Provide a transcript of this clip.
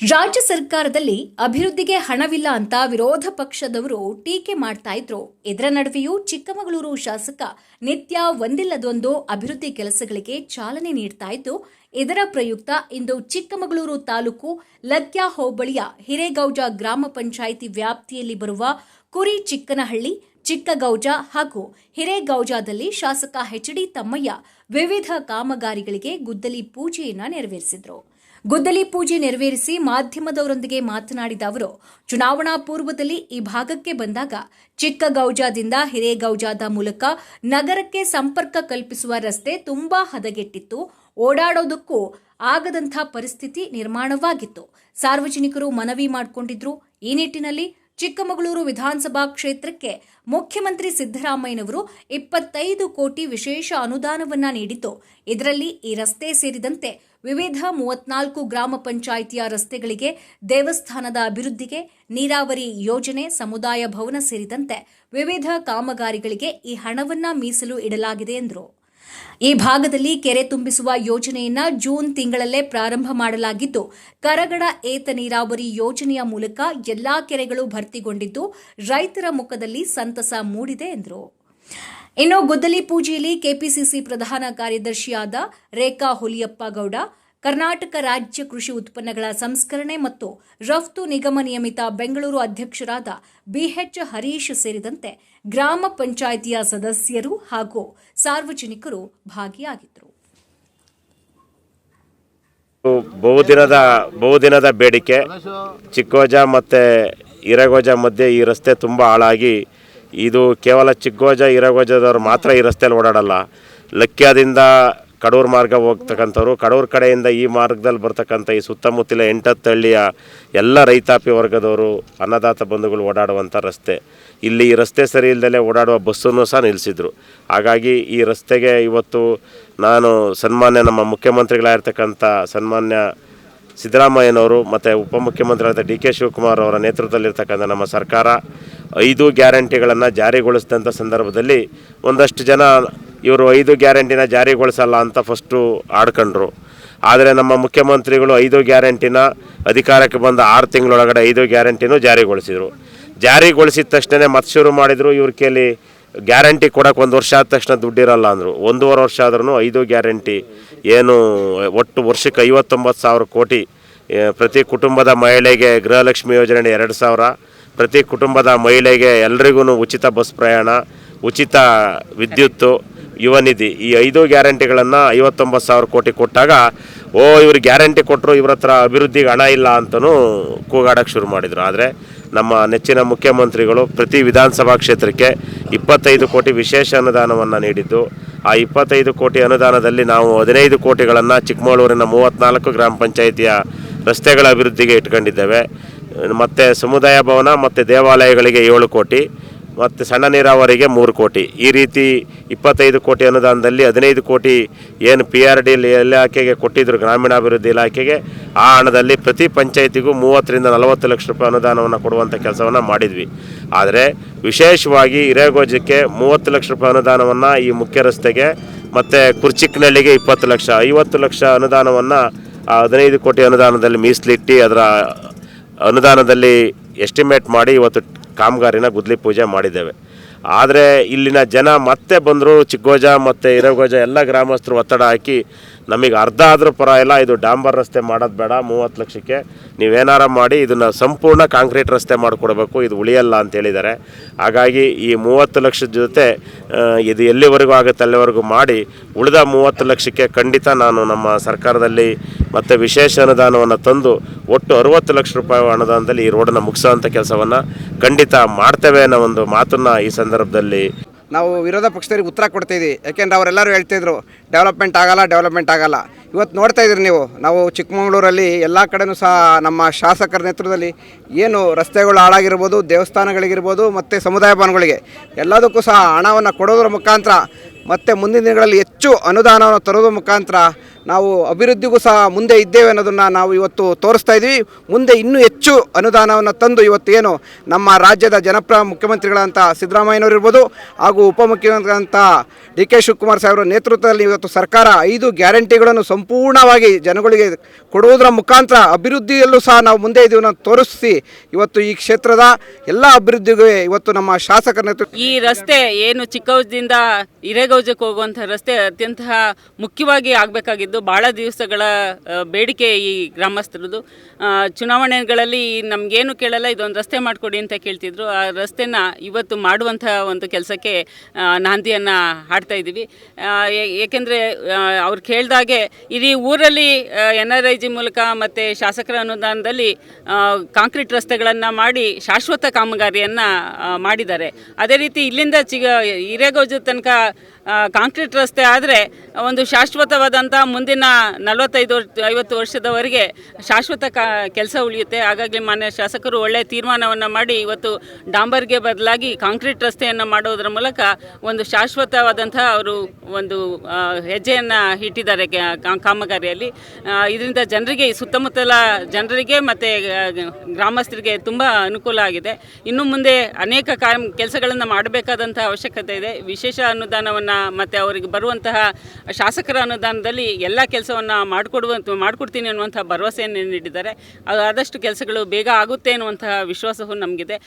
ರಾಜ್ಯ ಸರ್ಕಾರದಲ್ಲಿ ಅಭಿವೃದ್ಧಿಗೆ ಹಣವಿಲ್ಲ ಅಂತ ವಿರೋಧ ಪಕ್ಷದವರು ಟೀಕೆ ಮಾಡ್ತಾ ಇದ್ರು. ಇದರ ನಡುವೆಯೂ ಚಿಕ್ಕಮಗಳೂರು ಶಾಸಕ ನಿತ್ಯ ಒಂದಿಲ್ಲದೊಂದು ಅಭಿವೃದ್ಧಿ ಕೆಲಸಗಳಿಗೆ ಚಾಲನೆ ನೀಡ್ತಾ ಇದ್ದು, ಇದರ ಪ್ರಯುಕ್ತ ಇಂದು ಚಿಕ್ಕಮಗಳೂರು ತಾಲೂಕು ಲದ್ಯಾ ಹೋಬಳಿಯ ಹಿರೇಗೌಜ ಗ್ರಾಮ ಪಂಚಾಯಿತಿ ವ್ಯಾಪ್ತಿಯಲ್ಲಿ ಬರುವ ಕುರಿ ಚಿಕ್ಕನಹಳ್ಳಿ, ಚಿಕ್ಕಗೌಜ ಹಾಗೂ ಹಿರೇಗೌಜಾದಲ್ಲಿ ಶಾಸಕ ಎಚ್ಡಿ ತಮ್ಮಯ್ಯ ವಿವಿಧ ಕಾಮಗಾರಿಗಳಿಗೆ ಗುದ್ದಲಿ ಪೂಜೆಯನ್ನು ನೆರವೇರಿಸಿದ್ರು. ಗುದ್ದಲಿ ಪೂಜೆ ನೆರವೇರಿಸಿ ಮಾಧ್ಯಮದವರೊಂದಿಗೆ ಮಾತನಾಡಿದ ಅವರು, ಚುನಾವಣಾ ಪೂರ್ವದಲ್ಲಿ ಈ ಭಾಗಕ್ಕೆ ಬಂದಾಗ ಚಿಕ್ಕ ಗೌಜಾದಿಂದ ಹಿರೇಗೌಜಾದ ಮೂಲಕ ನಗರಕ್ಕೆ ಸಂಪರ್ಕ ಕಲ್ಪಿಸುವ ರಸ್ತೆ ತುಂಬಾ ಹದಗೆಟ್ಟಿತ್ತು. ಓಡಾಡೋದಕ್ಕೂ ಆಗದಂಥ ಪರಿಸ್ಥಿತಿ ನಿರ್ಮಾಣವಾಗಿತ್ತು. ಸಾರ್ವಜನಿಕರು ಮನವಿ ಮಾಡಿಕೊಂಡಿದ್ರು. ಈ ನಿಟ್ಟಿನಲ್ಲಿ ಚಿಕ್ಕಮಗಳೂರು ವಿಧಾನಸಭಾ ಕ್ಷೇತ್ರಕ್ಕೆ ಮುಖ್ಯಮಂತ್ರಿ ಸಿದ್ದರಾಮಯ್ಯನವರು ಇಪ್ಪತ್ತೈದು ಕೋಟಿ ವಿಶೇಷ ಅನುದಾನವನ್ನ ನೀಡಿತು ಇದರಲ್ಲಿ ಈ ರಸ್ತೆ ಸೇರಿದಂತೆ ವಿವಿಧ ಮೂವತ್ನಾಲ್ಕು ಗ್ರಾಮ ಪಂಚಾಯಿತಿಯ ರಸ್ತೆಗಳಿಗೆ, ದೇವಸ್ಥಾನದ ಅಭಿವೃದ್ಧಿಗೆ, ನೀರಾವರಿ ಯೋಜನೆ, ಸಮುದಾಯ ಭವನ ಸೇರಿದಂತೆ ವಿವಿಧ ಕಾಮಗಾರಿಗಳಿಗೆ ಈ ಹಣವನ್ನ ಮೀಸಲು ಇಡಲಾಗಿದೆ ಎಂದರು. ಈ ಭಾಗದಲ್ಲಿ ಕೆರೆ ತುಂಬಿಸುವ ಯೋಜನೆಯನ್ನ ಜೂನ್ ತಿಂಗಳಲ್ಲೇ ಪ್ರಾರಂಭ ಮಾಡಲಾಗಿದ್ದು, ಕರಗಡ ಏತ ನೀರಾವರಿ ಯೋಜನೆಯ ಮೂಲಕ ಎಲ್ಲಾ ಕೆರೆಗಳು ಭರ್ತಿಗೊಂಡಿದ್ದು, ರೈತರ ಮುಖದಲ್ಲಿ ಸಂತಸ ಮೂಡಿದೆ ಎಂದರು. ಇನ್ನು ಗುದ್ದಲಿ ಪೂಜೆಯಲ್ಲಿ ಕೆಪಿಸಿಸಿ ಪ್ರಧಾನ ಕಾರ್ಯದರ್ಶಿಯಾದ ರೇಖಾ ಹುಲಿಯಪ್ಪ ಗೌಡ ಕರ್ನಾಟಕ ರಾಜ್ಯ ಕೃಷಿ ಉತ್ಪನ್ನಗಳ ಸಂಸ್ಕರಣೆ ಮತ್ತು ರಫ್ತು ನಿಗಮ ನಿಯಮಿತ ಬೆಂಗಳೂರು ಅಧ್ಯಕ್ಷರಾದ ಬಿಎಚ್ ಹರೀಶ್ ಸೇರಿದಂತೆ ಗ್ರಾಮ ಪಂಚಾಯಿತಿಯ ಸದಸ್ಯರು ಹಾಗೂ ಸಾರ್ವಜನಿಕರು ಭಾಗಿಯಾಗಿದ್ದರು. ಬಹುದಿನದ ಬಹುದಿನದ ಬೇಡಿಕೆ. ಚಿಕ್ಕೋಜ ಮತ್ತು ಇರಗೋಜ ಮಧ್ಯೆ ಈ ರಸ್ತೆ ತುಂಬ ಹಾಳಾಗಿ, ಇದು ಕೇವಲ ಚಿಕ್ಕೋಜ ಇರಗೋಜದವರು ಮಾತ್ರ ಈ ರಸ್ತೆಯಲ್ಲಿ ಓಡಾಡಲ್ಲ. ಲಕ್ಯಾದಿಂದ ಕಡೂರು ಮಾರ್ಗ ಹೋಗ್ತಕ್ಕಂಥವ್ರು, ಕಡೂರು ಕಡೆಯಿಂದ ಈ ಮಾರ್ಗದಲ್ಲಿ ಬರ್ತಕ್ಕಂಥ ಈ ಸುತ್ತಮುತ್ತಲ ಎಂಟತ್ತು ಹಳ್ಳಿಯ ಎಲ್ಲ ರೈತಾಪಿ ವರ್ಗದವರು ಅನ್ನದಾತ ಬಂಧುಗಳು ಓಡಾಡುವಂಥ ರಸ್ತೆ. ಇಲ್ಲಿ ಈ ರಸ್ತೆ ಸರಿ ಇಲ್ಲದಲ್ಲೇ ಓಡಾಡುವ ಬಸ್ಸನ್ನು ಸಹ ನಿಲ್ಲಿಸಿದ್ರು. ಹಾಗಾಗಿ ಈ ರಸ್ತೆಗೆ ಇವತ್ತು ನಾನು ಸನ್ಮಾನ್ಯ ನಮ್ಮ ಮುಖ್ಯಮಂತ್ರಿಗಳಾಗಿರ್ತಕ್ಕಂಥ ಸನ್ಮಾನ್ಯ ಸಿದ್ದರಾಮಯ್ಯನವರು ಮತ್ತು ಉಪಮುಖ್ಯಮಂತ್ರಿಗಳಾದ ಡಿ ಕೆ ಶಿವಕುಮಾರ್ ಅವರ ನೇತೃತ್ವದಲ್ಲಿರ್ತಕ್ಕಂಥ ನಮ್ಮ ಸರ್ಕಾರ ಐದು ಗ್ಯಾರಂಟಿಗಳನ್ನು ಜಾರಿಗೊಳಿಸಿದಂಥ ಸಂದರ್ಭದಲ್ಲಿ ಒಂದಷ್ಟು ಜನ ಇವರು ಐದು ಗ್ಯಾರಂಟಿನ ಜಾರಿಗೊಳಿಸಲ್ಲ ಅಂತ ಫಸ್ಟು ಆಡ್ಕೊಂಡ್ರು. ಆದರೆ ನಮ್ಮ ಮುಖ್ಯಮಂತ್ರಿಗಳು ಐದು ಗ್ಯಾರಂಟಿನ ಅಧಿಕಾರಕ್ಕೆ ಬಂದ ಆರು ತಿಂಗಳೊಳಗಡೆ ಐದು ಗ್ಯಾರಂಟಿನೂ ಜಾರಿಗೊಳಿಸಿದರು. ಜಾರಿಗೊಳಿಸಿದ ತಕ್ಷಣ ಮತ್ತೆ ಶುರು ಮಾಡಿದರು, ಇವ್ರ ಕೇಳಿ ಗ್ಯಾರಂಟಿ ಕೊಡೋಕೆ ಒಂದು ವರ್ಷ ಆದ ತಕ್ಷಣ ದುಡ್ಡಿರಲ್ಲ ಅಂದರು. ಒಂದೂವರೆ ವರ್ಷ ಆದ್ರೂ ಐದು ಗ್ಯಾರಂಟಿ ಏನು ಒಟ್ಟು ವರ್ಷಕ್ಕೆ ಐವತ್ತೊಂಬತ್ತು ಸಾವಿರ ಕೋಟಿ ಪ್ರತಿ ಕುಟುಂಬದ ಮಹಿಳೆಗೆ ಗೃಹಲಕ್ಷ್ಮಿ ಯೋಜನೆ ಎರಡು ಸಾವಿರ, ಪ್ರತಿ ಕುಟುಂಬದ ಮಹಿಳೆಗೆ ಎಲ್ರಿಗೂ ಉಚಿತ ಬಸ್ ಪ್ರಯಾಣ ಉಚಿತ ವಿದ್ಯುತ್ತು ಯುವ ನಿಧಿ ಈ ಐದು ಗ್ಯಾರಂಟಿಗಳನ್ನು ಐವತ್ತೊಂಬತ್ತು ಸಾವಿರ ಕೋಟಿ ಕೊಟ್ಟಾಗ, ಓ, ಇವ್ರು ಗ್ಯಾರಂಟಿ ಕೊಟ್ಟರು ಇವ್ರ ಹತ್ರ ಅಭಿವೃದ್ಧಿಗೆ ಹಣ ಇಲ್ಲ ಅಂತಲೂ ಕೂಗಾಡೋಕ್ಕೆ ಶುರು ಮಾಡಿದರು. ಆದರೆ ನಮ್ಮ ನೆಚ್ಚಿನ ಮುಖ್ಯಮಂತ್ರಿಗಳು ಪ್ರತಿ ವಿಧಾನಸಭಾ ಕ್ಷೇತ್ರಕ್ಕೆ ಇಪ್ಪತ್ತೈದು ಕೋಟಿ ವಿಶೇಷ ಅನುದಾನವನ್ನು ನೀಡಿದ್ದು. ಆ ಇಪ್ಪತ್ತೈದು ಕೋಟಿ ಅನುದಾನದಲ್ಲಿ ನಾವು ಹದಿನೈದು ಕೋಟಿಗಳನ್ನು ಚಿಕ್ಕಮಗಳೂರಿನ ಮೂವತ್ತ್ನಾಲ್ಕು ಗ್ರಾಮ ಪಂಚಾಯಿತಿಯ ರಸ್ತೆಗಳ ಅಭಿವೃದ್ಧಿಗೆ ಇಟ್ಕೊಂಡಿದ್ದೇವೆ. ಮತ್ತು ಸಮುದಾಯ ಭವನ, ಮತ್ತು ದೇವಾಲಯಗಳಿಗೆ ಏಳು ಕೋಟಿ. ಮತ್ತು ಸಣ್ಣ ನೀರಾವರಿಗೆ ಮೂರು ಕೋಟಿ. ಈ ರೀತಿ ಇಪ್ಪತ್ತೈದು ಕೋಟಿ ಅನುದಾನದಲ್ಲಿ ಹದಿನೈದು ಕೋಟಿ ಏನು ಪಿ ಆರ್ ಡಿ ಇಲಾಖೆಗೆ ಕೊಟ್ಟಿದ್ದರು ಗ್ರಾಮೀಣಾಭಿವೃದ್ಧಿ ಇಲಾಖೆಗೆ, ಆ ಹಣದಲ್ಲಿ ಪ್ರತಿ ಪಂಚಾಯತಿಗೂ ಮೂವತ್ತರಿಂದ ನಲವತ್ತು ಲಕ್ಷ ರೂಪಾಯಿ ಅನುದಾನವನ್ನು ಕೊಡುವಂಥ ಕೆಲಸವನ್ನು ಮಾಡಿದ್ವಿ. ಆದರೆ ವಿಶೇಷವಾಗಿ ಹಿರೇಗೋಜಕ್ಕೆ ಮೂವತ್ತು ಲಕ್ಷ ರೂಪಾಯಿ ಅನುದಾನವನ್ನು ಈ ಮುಖ್ಯ ರಸ್ತೆಗೆ ಮತ್ತು ಕುರ್ಚಿಕ್ನಳ್ಳಿಗೆ ಇಪ್ಪತ್ತು ಲಕ್ಷ, ಐವತ್ತು ಲಕ್ಷ ಅನುದಾನವನ್ನು ಆ ಹದಿನೈದು ಕೋಟಿ ಅನುದಾನದಲ್ಲಿ ಮೀಸಲಿಟ್ಟು ಅದರ ಅನುದಾನದಲ್ಲಿ ಎಸ್ಟಿಮೇಟ್ ಮಾಡಿ ಇವತ್ತು ಕಾಮಗಾರಿನ ಗುದ್ಲಿ ಪೂಜೆ ಮಾಡಿದ್ದೇವೆ. ಆದರೆ ಇಲ್ಲಿನ ಜನ ಮತ್ತೆ ಬಂದರು, ಚಿಕ್ಕೋಜ ಮತ್ತು ಹಿರಗೋಜ ಎಲ್ಲ ಗ್ರಾಮಸ್ಥರು ಒತ್ತಡ ಹಾಕಿ, ನಮಗೆ ಅರ್ಧ ಆದರೂ ಪರ ಇಲ್ಲ ಇದು ಡಾಂಬರ್ ರಸ್ತೆ ಮಾಡೋದು ಬೇಡ, ಮೂವತ್ತು ಲಕ್ಷಕ್ಕೆ ನೀವೇನಾರ ಮಾಡಿ ಇದನ್ನು ಸಂಪೂರ್ಣ ಕಾಂಕ್ರೀಟ್ ರಸ್ತೆ ಮಾಡಿಕೊಡ್ಬೇಕು, ಇದು ಉಳಿಯಲ್ಲ ಅಂತ ಹೇಳಿದ್ದಾರೆ. ಹಾಗಾಗಿ ಈ ಮೂವತ್ತು ಲಕ್ಷದ ಜೊತೆ ಇದು ಎಲ್ಲಿವರೆಗೂ ಆಗುತ್ತೆ ಅಲ್ಲಿವರೆಗೂ ಮಾಡಿ, ಉಳಿದ ಮೂವತ್ತು ಲಕ್ಷಕ್ಕೆ ಖಂಡಿತ ನಾನು ನಮ್ಮ ಸರ್ಕಾರದಲ್ಲಿ ಮತ್ತು ವಿಶೇಷ ಅನುದಾನವನ್ನು ತಂದು ಒಟ್ಟು ಅರುವತ್ತು ಲಕ್ಷ ರೂಪಾಯಿ ಅನುದಾನದಲ್ಲಿ ಈ ರೋಡನ್ನು ಮುಗಿಸೋವಂಥ ಕೆಲಸವನ್ನು ಖಂಡಿತ ಮಾಡ್ತೇವೆ ಅನ್ನೋ ಒಂದು ಮಾತನ್ನು ಈ ಸಂದರ್ಭದಲ್ಲಿ ನಾವು ವಿರೋಧ ಪಕ್ಷದವ್ರಿಗೆ ಉತ್ತರ ಕೊಡ್ತಾಯಿದ್ವಿ ಯಾಕೆಂದ್ರೆ ಅವರೆಲ್ಲರೂ ಹೇಳ್ತಿದ್ರು ಡೆವಲಪ್ಮೆಂಟ್ ಆಗಲ್ಲ ಡೆವಲಪ್ಮೆಂಟ್ ಆಗಲ್ಲ. ಇವತ್ತು ನೋಡ್ತಾ ಇದ್ದೀರಿ ನೀವು, ನಾವು ಚಿಕ್ಕಮಗಳೂರಲ್ಲಿ ಎಲ್ಲ ಕಡೆನೂ ಸಹ ನಮ್ಮ ಶಾಸಕರ ನೇತೃತ್ವದಲ್ಲಿ ಏನು ರಸ್ತೆಗಳು ಹಾಳಾಗಿರ್ಬೋದು, ದೇವಸ್ಥಾನಗಳಿಗಿರ್ಬೋದು, ಮತ್ತು ಸಮುದಾಯ ಭವನಗಳಿಗೆ ಎಲ್ಲದಕ್ಕೂ ಸಹ ಹಣವನ್ನು ಕೊಡೋದ್ರ ಮುಖಾಂತರ ಮತ್ತು ಮುಂದಿನ ದಿನಗಳಲ್ಲಿ ಹೆಚ್ಚು ಅನುದಾನವನ್ನು ತರೋದ್ರ ಮುಖಾಂತರ ನಾವು ಅಭಿವೃದ್ಧಿಗೂ ಸಹ ಮುಂದೆ ಇದ್ದೇವೆ ಅನ್ನೋದನ್ನು ನಾವು ಇವತ್ತು ತೋರಿಸ್ತಾ ಇದ್ದೀವಿ. ಮುಂದೆ ಇನ್ನೂ ಹೆಚ್ಚು ಅನುದಾನವನ್ನು ತಂದು ಇವತ್ತು ಏನು ನಮ್ಮ ರಾಜ್ಯದ ಜನಪ್ರ ಮುಖ್ಯಮಂತ್ರಿಗಳಂತ ಸಿದ್ದರಾಮಯ್ಯನವರು ಇರ್ಬೋದು ಹಾಗೂ ಉಪಮುಖ್ಯಮಂತ್ರಿಗಳಂತ ಡಿ ಕೆ ಶಿವಕುಮಾರ್ ಸಾಹೇಬರ ನೇತೃತ್ವದಲ್ಲಿ ಇವತ್ತು ಸರ್ಕಾರ ಐದು ಗ್ಯಾರಂಟಿಗಳನ್ನು ಸಂಪೂರ್ಣವಾಗಿ ಜನಗಳಿಗೆ ಕೊಡುವುದರ ಮುಖಾಂತರ ಅಭಿವೃದ್ಧಿಯಲ್ಲೂ ಸಹ ನಾವು ಮುಂದೆ ಇದೀವಿ ಅನ್ನೋದು ತೋರಿಸಿ ಇವತ್ತು ಈ ಕ್ಷೇತ್ರದ ಎಲ್ಲ ಅಭಿವೃದ್ಧಿಗೂ ಇವತ್ತು ನಮ್ಮ ಶಾಸಕರ ನೇತೃತ್ವ ಈ ರಸ್ತೆ ಏನು ಚಿಕ್ಕೌಜದಿಂದ ಹಿರೇಗೌಜಕ್ಕೆ ಹೋಗುವಂಥ ರಸ್ತೆ ಅತ್ಯಂತ ಮುಖ್ಯವಾಗಿ ಆಗಬೇಕಾಗಿದ್ದು ಭಾಳ ದಿವಸಗಳ ಬೇಡಿಕೆ ಈ ಗ್ರಾಮಸ್ಥರದ್ದು. ಚುನಾವಣೆಗಳಲ್ಲಿ ನಮಗೇನು ಕೇಳಲ್ಲ, ಇದೊಂದು ರಸ್ತೆ ಮಾಡಿಕೊಡಿ ಅಂತ ಕೇಳ್ತಿದ್ರು. ಆ ರಸ್ತೆನ ಇವತ್ತು ಮಾಡುವಂಥ ಒಂದು ಕೆಲಸಕ್ಕೆ ನಾಂದಿಯನ್ನು ಹಾಡ್ತಾ ಇದ್ದೀವಿ. ಏಕೆಂದರೆ ಅವ್ರು ಕೇಳಿದಾಗೆ ಇಡೀ ಊರಲ್ಲಿ ಎನ್ ಆರ್ ಐ ಜಿ ಮೂಲಕ ಮತ್ತು ಶಾಸಕರ ಅನುದಾನದಲ್ಲಿ ಕಾಂಕ್ರೀಟ್ ರಸ್ತೆಗಳನ್ನು ಮಾಡಿ ಶಾಶ್ವತ ಕಾಮಗಾರಿಯನ್ನು ಮಾಡಿದ್ದಾರೆ. ಅದೇ ರೀತಿ ಇಲ್ಲಿಂದ ಚಿಗ, ಹಿರೇಗೌಜ ತನಕ ಕಾಂಕ್ರೀಟ್ ರಸ್ತೆ ಆದರೆ ಒಂದು ಶಾಶ್ವತವಾದಂಥ ಮುಂದಿನ ನಲವತ್ತೈದು ಐವತ್ತು ವರ್ಷದವರೆಗೆ ಶಾಶ್ವತ ಕಾ, ಕೆಲಸ ಉಳಿಯುತ್ತೆ. ಹಾಗಾಗಿ ಮಾನ್ಯ ಶಾಸಕರು ಒಳ್ಳೆಯ ತೀರ್ಮಾನವನ್ನು ಮಾಡಿ ಇವತ್ತು ಡಾಂಬರ್ಗೆ ಬದಲಾಗಿ ಕಾಂಕ್ರೀಟ್ ರಸ್ತೆಯನ್ನು ಮಾಡೋದರ ಮೂಲಕ ಒಂದು ಶಾಶ್ವತವಾದಂತಹ ಅವರು ಒಂದು ಹೆಜ್ಜೆಯನ್ನು ಇಟ್ಟಿದ್ದಾರೆ ಕಾಮಗಾರಿಯಲ್ಲಿ. ಇದರಿಂದ ಜನರಿಗೆ, ಸುತ್ತಮುತ್ತಲ ಜನರಿಗೆ ಮತ್ತು ಗ್ರಾಮಸ್ಥರಿಗೆ ತುಂಬ ಅನುಕೂಲ ಆಗಿದೆ. ಇನ್ನು ಮುಂದೆ ಅನೇಕ ಕಾರ್ಯ, ಕೆಲಸಗಳನ್ನು ಮಾಡಬೇಕಾದಂತಹ ಅವಶ್ಯಕತೆ ಇದೆ. ವಿಶೇಷ ಅನುದಾನವನ್ನು ಮತ್ತು ಅವರಿಗೆ ಬರುವಂತಹ ಶಾಸಕರ ಅನುದಾನದಲ್ಲಿ ಎಲ್ಲ ಕೆಲಸವನ್ನು ಮಾಡಿಕೊಡುವಂಥ ಮಾಡಿಕೊಡ್ತೀನಿ ಅನ್ನುವಂಥ ಭರವಸೆಯನ್ನು ನೀಡಿದ್ದಾರೆ. ಅದು ಆದಷ್ಟು ಕೆಲಸಗಳು ಬೇಗ ಆಗುತ್ತೆ ಅನ್ನುವಂತಹ ವಿಶ್ವಾಸವೂ ನಮಗಿದೆ.